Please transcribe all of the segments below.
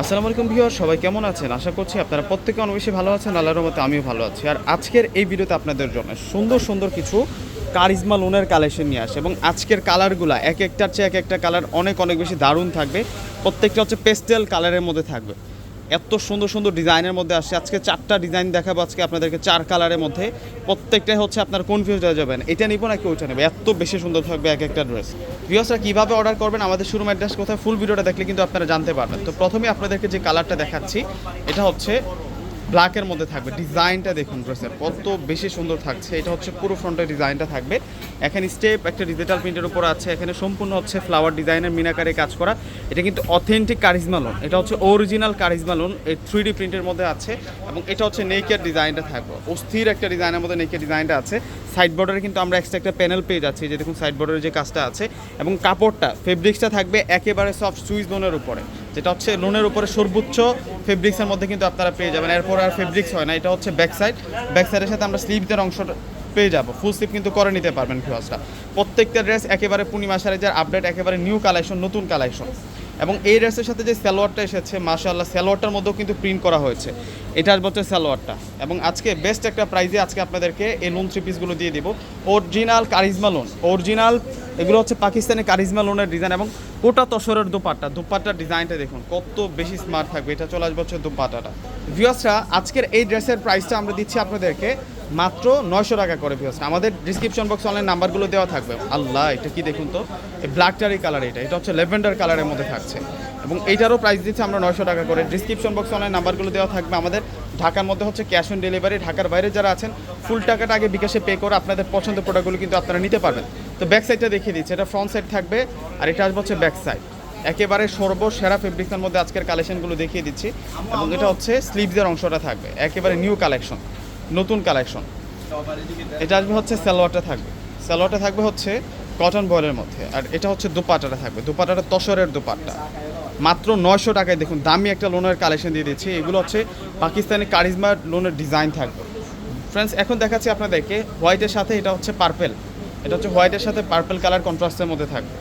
আসসালামু আলাইকুম ভিউয়ার সবাই কেমন আছেন? আশা করছি আপনারা প্রত্যেকে অনেক বেশি ভালো আছেন, আল্লাহর মতে আমিও ভালো আছি। আর আজকের এই ভিডিওতে আপনাদের জন্য সুন্দর সুন্দর কিছু কারিজমা লোনের কালেকশন নিয়ে আসে এবং আজকের কালারগুলো এক একটার চেয়ে এক একটা কালার অনেক অনেক বেশি দারুণ থাকবে। প্রত্যেকটা হচ্ছে পেস্টেল কালারের মধ্যে থাকবে। এত সুন্দর সুন্দর ডিজাইনের মধ্যে আসছে। আজকে চারটা ডিজাইন দেখাবো আজকে আপনাদেরকে, চার কালারের মধ্যে। প্রত্যেকটাই হচ্ছে আপনার কনফিউজ হয়ে যাবেন। এটা নিবো নাকি ওইটা নেবে? এত বেশি সুন্দর থাকবে এক একটা ড্রেস ভিওসরা কীভাবে অর্ডার করবেন? আমাদের শুরু অ্যাড্রেস কোথায়? ফুল ভিডিওটা দেখলে কিন্তু আপনারা জানতে পারবেন। তো প্রথমে আপনাদেরকে যে কালারটা দেখাচ্ছি, এটা হচ্ছে ব্ল্যাকের মধ্যে থাকবে। ডিজাইনটা দেখুন ড্রেসের কত বেশি সুন্দর থাকছে। এটা হচ্ছে পুরো ফ্রন্টের ডিজাইনটা থাকবে। এখানে স্টেপ একটা ডিজিটাল প্রিন্টের উপর আছে। এখানে সম্পূর্ণ হচ্ছে ফ্লাওয়ার ডিজাইনের মিনাকারে কাজ করা। এটা কিন্তু অথেন্টিক কারিজমা লোন এটা হচ্ছে অরিজিনাল কারিজমা লোন এই থ্রি প্রিন্টের মধ্যে আছে এবং এটা হচ্ছে নেকের ডিজাইনটা থাকবে। অস্থির একটা ডিজাইনের মধ্যে নেকের ডিজাইনটা আছে। সাইড বর্ডারে কিন্তু আমরা এক্সট্রা একটা প্যানেল পেয়ে যাচ্ছি। যে দেখুন সাইড বর্ডারের যে কাজটা আছে এবং কাপড়টা ফেব্রিক্সটা থাকবে একেবারে সফট সুইচ লোনের উপরে। যেটা হচ্ছে লোনের উপরে সর্বোচ্চ ফেব্রিক্সের মধ্যে কিন্তু আপনারা পেয়ে যাবেন। এরপর আর ফেব্রিক্স হয় না, এটা হচ্ছে ব্যাক সাইড ব্যাক সাথে আমরা স্লিভদের অংশটা পেয়ে যাব। ফুল স্লিপ কিন্তু করে নিতে পারবেন ফিওসটা প্রত্যেকটা ড্রেস একেবারে পূর্ণিমা সারেজার আপডেট একেবারে নিউ কালেকশন নতুন কালেকশন এবং এই ড্রেসের সাথে যে সালোয়ারটা এসেছে, মাশাআল্লাহ, সালোয়ারটার মধ্যেও কিন্তু প্রিন্ট করা হয়েছে। এটা আসবে হচ্ছে সালোয়ারটা। এবং আজকে বেস্ট একটা প্রাইজে আজকে আপনাদেরকে এই লোন থ্রি পিসগুলো দিয়ে দিব। অরিজিনাল কারিজমা লোন অরিজিনাল এগুলো হচ্ছে পাকিস্তানের কারিজমা লোনের ডিজাইন এবং গোটা তসরের দোপাট্টা। দোপাট্টার ডিজাইনটা দেখুন, কত বেশি স্মার্ট থাকবে। এটা চলে আসবে হচ্ছে দোপাট্টাটা। ভিউয়ার্সরা আজকের এই ড্রেসের প্রাইসটা আমরা দিচ্ছি আপনাদেরকে মাত্র নয়শো টাকা করে ভিউয়ার্সরা আমাদের ডিসক্রিপশন বক্স অনলাইন নাম্বারগুলো দেওয়া থাকবে। আল্লাহ, এটা কি দেখুন তো? এই ব্ল্যাকটারি কালার এটা। এটা হচ্ছে লেভেন্ডার কালারের মধ্যে থাকছে। এবং এইটারও প্রাইস দিচ্ছে আমরা নয়শো টাকা করে। ডিসক্রিপশন বক্স অনলাইন নাম্বারগুলো দেওয়া থাকবে আমাদের। ঢাকার মধ্যে হচ্ছে ক্যাশ অন ডেলিভারি ঢাকার বাইরে যারা আছেন ফুল টাকাটা আগে বিকাশে পে করে আপনাদের পছন্দের প্রোডাক্টগুলো কিন্তু আপনারা নিতে পারবেন। তো ব্যাক সাইডটা দেখিয়ে দিচ্ছি, এটা ফ্রন্ট সাইড থাকবে আর এটা আসবে হচ্ছে ব্যাক সাইড একেবারে সর্বসেরা ফেব্রিক্সের মধ্যে আজকের কালেকশনগুলো দেখিয়ে দিচ্ছি এবং এটা হচ্ছে স্লিভসের অংশটা থাকবে, একেবারে নিউ কালেকশন নতুন কালেকশন এটা আসবে হচ্ছে সালোয়ারটা থাকবে। সালোয়ারটা থাকবে হচ্ছে কটন বয়েলের মধ্যে, আর এটা হচ্ছে দুপাটাটা থাকবে, দুপাটাটা তসরের দুপাট্টা। মাত্র নয়শো টাকায় দেখুন, দামি একটা লোনের কালেকশন দিয়ে দিচ্ছি। এগুলো হচ্ছে পাকিস্তানি কারিজমা লোনের ডিজাইন থাকবে। ফ্রেন্ডস এখন দেখাচ্ছি আপনাদেরকে হোয়াইটের সাথে, এটা হচ্ছে পার্পেল এটা হচ্ছে হোয়াইটের সাথে পার্পেল কালার কন্ট্রাস্টের মধ্যে থাকবে।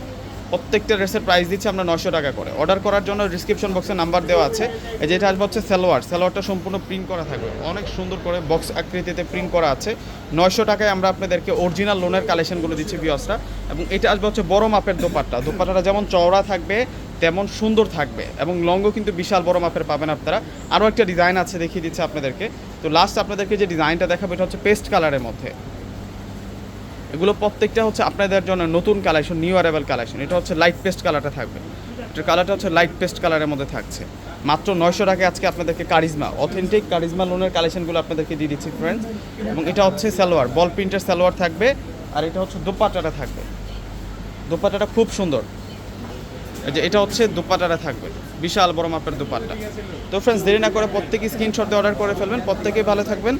প্রত্যেকটা ড্রেসের প্রাইস দিচ্ছি আমরা নশো টাকা করে। অর্ডার করার জন্য ডিসক্রিপশন বক্সে নাম্বার দেওয়া আছে। যেটা আসবে হচ্ছে সালোয়ার। সালোয়ারটা সম্পূর্ণ প্রিন্ট করা থাকবে। অনেক সুন্দর করে বক্স আকৃতিতে প্রিন্ট করা আছে। নয়শো টাকায় আমরা আপনাদেরকে অরিজিনাল লোনের কালেকশনগুলো দিচ্ছি বিয়সরা এবং এটা আসবে হচ্ছে বড় মাপের দোপাট্টা। দোপাট্টাটা যেমন চওড়া থাকবে তেমন সুন্দর থাকবে এবং লঙ্গও কিন্তু বিশাল বড় মাপের পাবেন আপনারা। আরও একটা ডিজাইন আছে দেখিয়ে দিচ্ছে আপনাদেরকে। তো লাস্ট আপনাদেরকে যে ডিজাইনটা দেখাবো, এটা হচ্ছে পেস্ট কালারের মধ্যে। এগুলো প্রত্যেকটা হচ্ছে আপনাদের জন্য নতুন কালেকশন নিউ অ্যারাইভাল কালেকশন এটা হচ্ছে লাইট পেস্ট কালারটা থাকবে। এটার কালারটা হচ্ছে লাইট পেস্ট কালারের মধ্যে থাকছে। মাত্র নয়শো টাকায় আজকে আপনাদেরকে কারিজমা অথেন্টিক কারিজমা লোনের কালেকশনগুলো আপনাদেরকে দিয়ে দিচ্ছি ফ্রেন্ডস এবং এটা হচ্ছে সালোয়ার বল প্রিন্টের সালোয়ার থাকবে। আর এটা হচ্ছে দোপাট্টাটা থাকবে। দোপাট্টাটা খুব সুন্দর। যে এটা হচ্ছে দোপাট্টাটা থাকবে। বিশাল বড় মাপের দোপাট্টা। তো ফ্রেন্ডস দেরি না করে প্রত্যেকে স্ক্রিনশট দিয়ে অর্ডার করে ফেলবেন, প্রত্যেকেই ভালো থাকবেন।